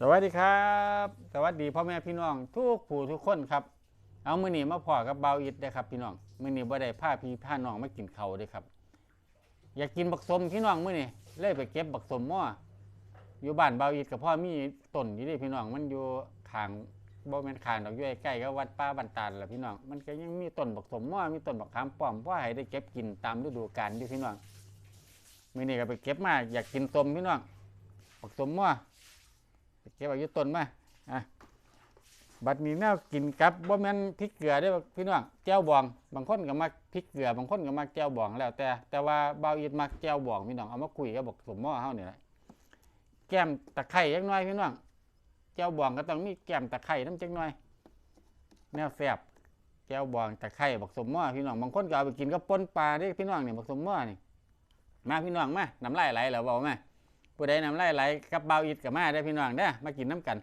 สวัสดีครับ สวัสดีพ่อแม่พี่น้อง ทุกผู้ทุกคนครับ เอามือนี้มาพอกับเบาอิดได้ครับพี่น้องมือนี้บ่ได้พาพี่พาน้องมากินเขาเด้ครับ อยากกินบักสมพี่น้องมือนี้เลยไปเก็บบักสมม่ออยู่บ้านเบาอิดกับพ่อมีต้นอยู่เดิพี่น้องมันอยู่ขางบ่แม่นขางดอกอยู่ใกล้กับวัดป้าบันตาลละพี่น้องมันก็ยังมีต้นบักสมม่อมีต้นบักขามป้อมพ่อให้ได้เก็บกินตามฤดูกาลอยู่พี่น้องมือนี้ก็ไปเก็บมาอยากกินสมพี่น้องบักสมม่อ ก็บเอาอยู่ต้นมาอะบัดนี้แนวกินกับบ่แม่นพริกเกลือเด้อพี่น้องแจ่วบอง บางคนก็มักพริกเกลือบางคนก็มักแจ่วบองแล้วแต่ แต่ว่าเบาอีดมักแจ่วบองพี่น้องเอามาคุยกับบอกสมหม้อเฮานี่แหละแก้มตะไคร้จักหน่อยพี่น้องแจ่วบองก็ต้องมีแก้มตะไคร้น้ำจักหน่อย แนวแซ่บแจ่วบองตะไคร้บักสมหม้อพี่น้องบางคนก็เอาไปกินกับป่นปลาเด้อพี่น้องเนี่ยบักสมหม้อนี่มาพี่น้องมาน้ำลายไหลแล้วเบามา ผู้ใดนำไล่ไหลกับเบาอิดกับมาได้พี่น้องเด้อมากินน้ำกัน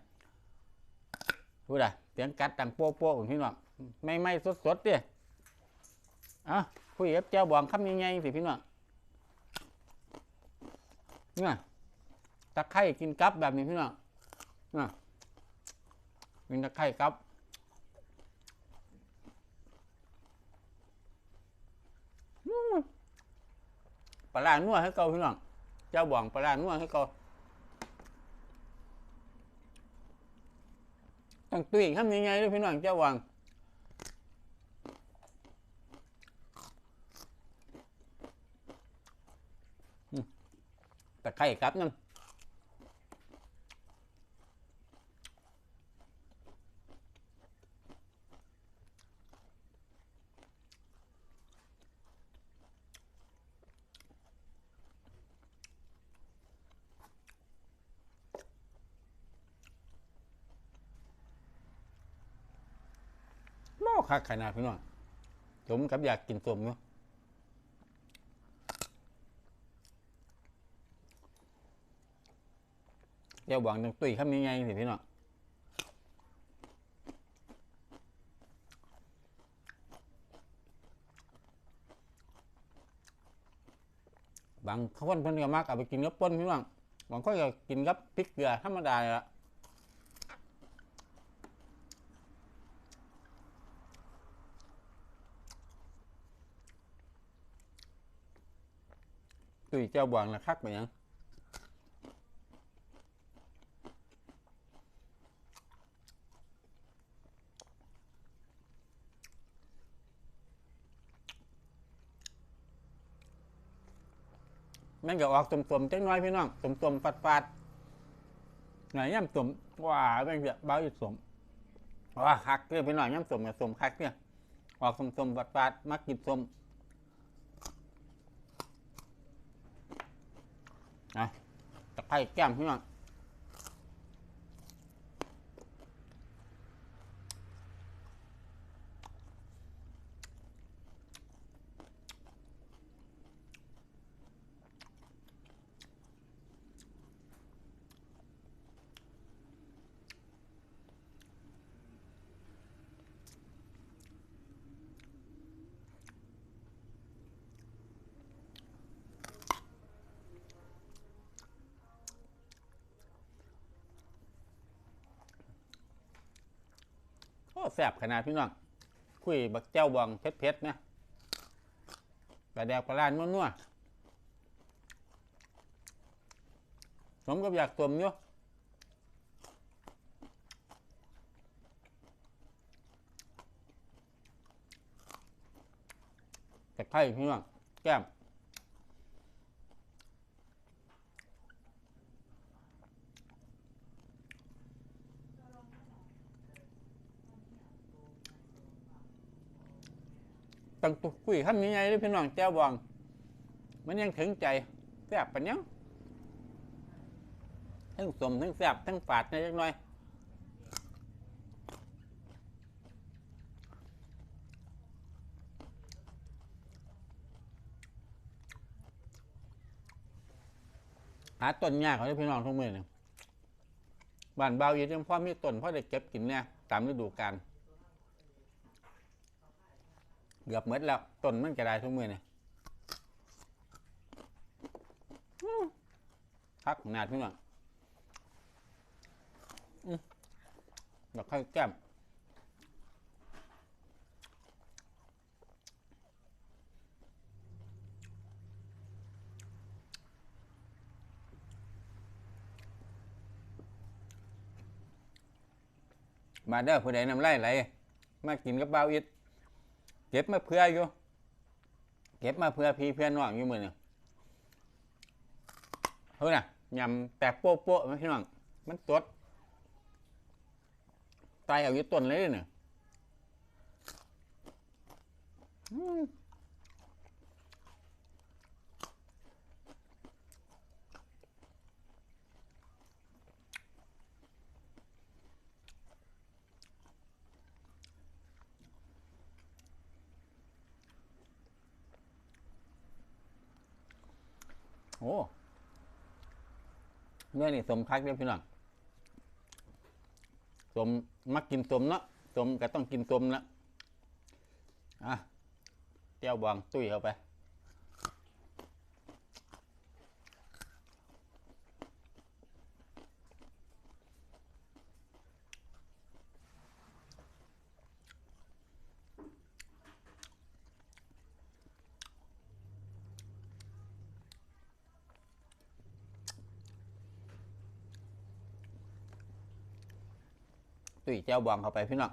พูดอะเสียงกัดตังโป๊ะโป๊ะของพี่น้องไม่ไม่สดสดเด้อเอาคุยกับเจ้าบองคำยังไงสิพี่น้องเนี่ยตะไคร่กินกับแบบนี้พี่น้องเนี่ยกินตะไคร่กับปลาร้านัวให้เกาพี่น้อง เจ้าบ่องปลาร้านัวให้เขาต้องตุ้ยทำยังไงด้วยพี่น้องเจ้าบ่องตะไคร่ครับนั่น คักขนาดพี่น้องสมกับอยากกินสมเนาะเจ้าบ่องต้องตุ้ยทำยังไงสิพี่น้องบางคนเพิ่นก็มักเอาไปกินกับป่นพี่น้องบางคนก็กินกับพริกเกลือธรรมดาเลยละ ตุ้ยเจ้าบวงละคักไปยังแม่งก็ออกสมๆจังน้อยพี่น้องสมๆปัดๆไหนย่ำสมว้าแม่งจะเบาอยู่สมว้าคักเนี่ยพี่น้องย่ำสมกับสมคักเนี่ยออกสมๆปัดๆมักกินสม นะตะไคร้แก้มพี่น้อง แซ่บขนาดพี่น้องคุยบักเจ้าบองเผ็ดๆนะกระแดกปลาร้านัวๆผมก็อยากตวมอยู่แต่ไข่พี่น้องแก้ม ตั้งตุกคุยคำนี้ไงด้วยพี่น้องเจ้าบอง มันยังถึงใจแซ่บปัญญังทั้งสมทั้งแซ่บทั้งฝาดในเล็กน้อยหาต้นยากเขาได้พี่น้องทุกมือเนี่ยบ้านเบาอยู่จังพ่อมีต้นพ่อได้เก็บกินเนี่ยตามฤดูกาล เกือบหมดแล้วต้นมันกระไดทุกมือเนี่ยพักขนาดพี่น้องอืมดอกไข่แก้มมาเด้อผู้ใดนำไล่ไหลมากินกับเบาอิด เก็บมาเพื่ออยู่ เก็บมาเพื่อพี่เพื่อนน้องอยู่มือนี่เฮ้ยนะยำแตกโป๊ะโป๊ะไหมพี่น้องมันตดตายเอาอยู่ต้นเลยเนี่ย โอ้เนื้อนี่สมคักเนี่ยพี่น้องสมมักกินสมเนาะสมก็ต้องกินสมนะอะเจ้าบวงตุ้ยเข้าไป ตุ้ยเจ้าบวงเข้าไปพี่น้อง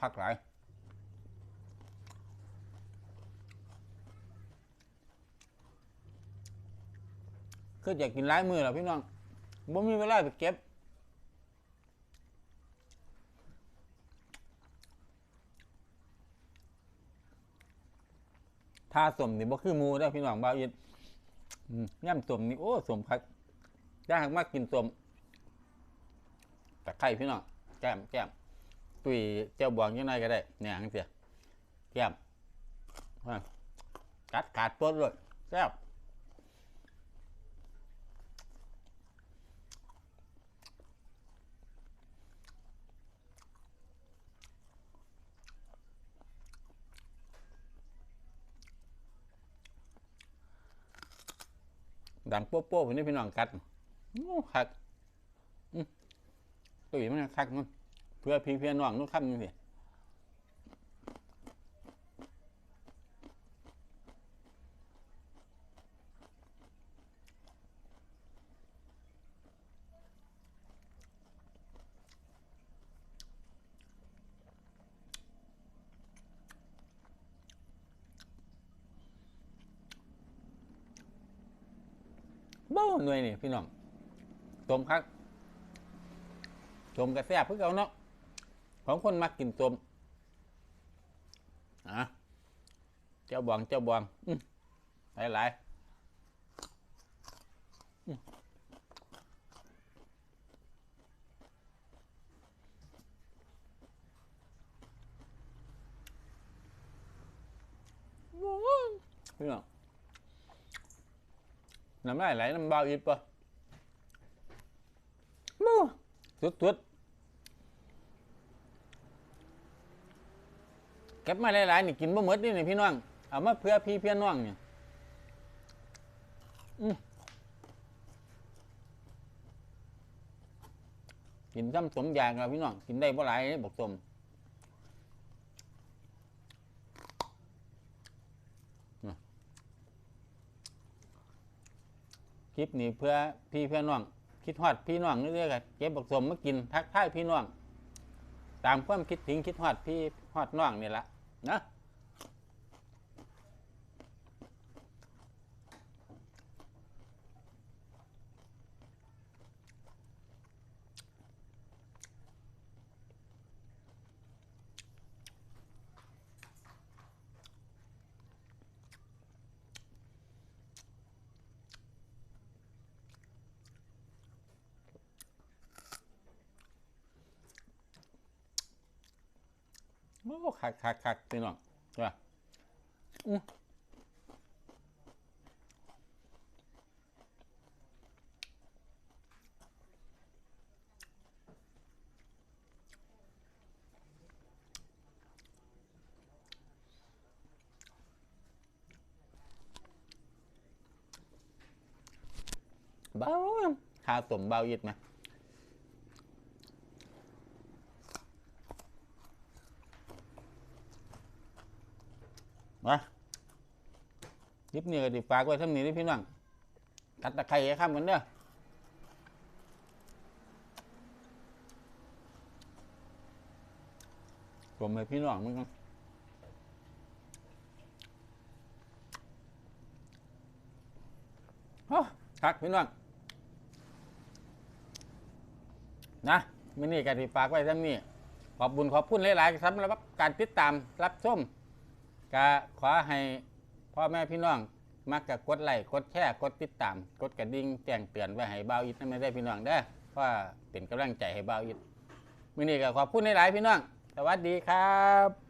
คักหลายคืออยากกินหลายมือแล้วพี่น้องบ่มีเวลาไปเก็บถ้าสมนี่บ่คือหมูได้พี่น้องบ่าวยิดอืมย่ำสมนี่โอ้สมคัก ได้หากมากินสมตะไคร้พี่น้องแก้มแก้มตุยเจ้าบวงยังไงก็ได้เนี่ยอังเสียแก้มกัดขาดปดเลยแซ่บดังโป๊ะโป๊ะพี่นี่พี่น้องกัด โอ้คักอืมตุ้ยมันคักมันเพื่อพี่เพื่อน้องนู้นคำนึงสิเบ้าหน่วยนี่พี่น้อง ต้มคักต้มกระแซบเพื่อเอาเนาะของคนมักกินต้มอะเจ้าบวงเจ้าบวงอืมหลายหลายพี่น้องน้ำลายไหลน้ำเบาอีกปะมู ตุดตุดเก็บมาหลายๆนี่กินบ่หมดนี่นี่พี่น้องเอามาเพื่อพี่เพื่อนน้องเนี่ยกินซ้ำสมอยางเราพี่น้องกินได้บ่หลายเด้บอกสมคลิปนี้เพื่อพี่เพื่อน้อง คิดฮอดพี่น้องเรื่อยๆกันเก็บบักสมมากินทักทายพี่น้องตามความคิดถึงคิดฮอดพี่ฮอดน้องนี่ละนะ โอ้คักคักคักพี่น้องใช่ปะอื้อเบาคาสมเบาอิดไหมมาคลิ ปนี้ก็ดิฝากไว้ทำนี้ที่พี่น้องกัดตะไคร้ข้ามกันเด้อผมให้พี่น้องมึงกันโอ้คักพี่น้องนะมินี่กันที่ฝากไว้ทั้งนี้ขอบบุญขอบคุณหลาย ๆสำหรับการติดตามรับชมก็ขอให้ พ่อแม่พี่น้องมักกับกดไลค์กดแชร์กดติดตาม กดกระดิ่งแจ้งเตือนไว้ให้บ่าวอิดนั่นไม่ได้พี่น้องได้อเพราะว่าเป็นกำลังใจให้บ่าวอิดมินี่ก็ขอบคุณหลายๆพี่น้อง สวัสดีครับ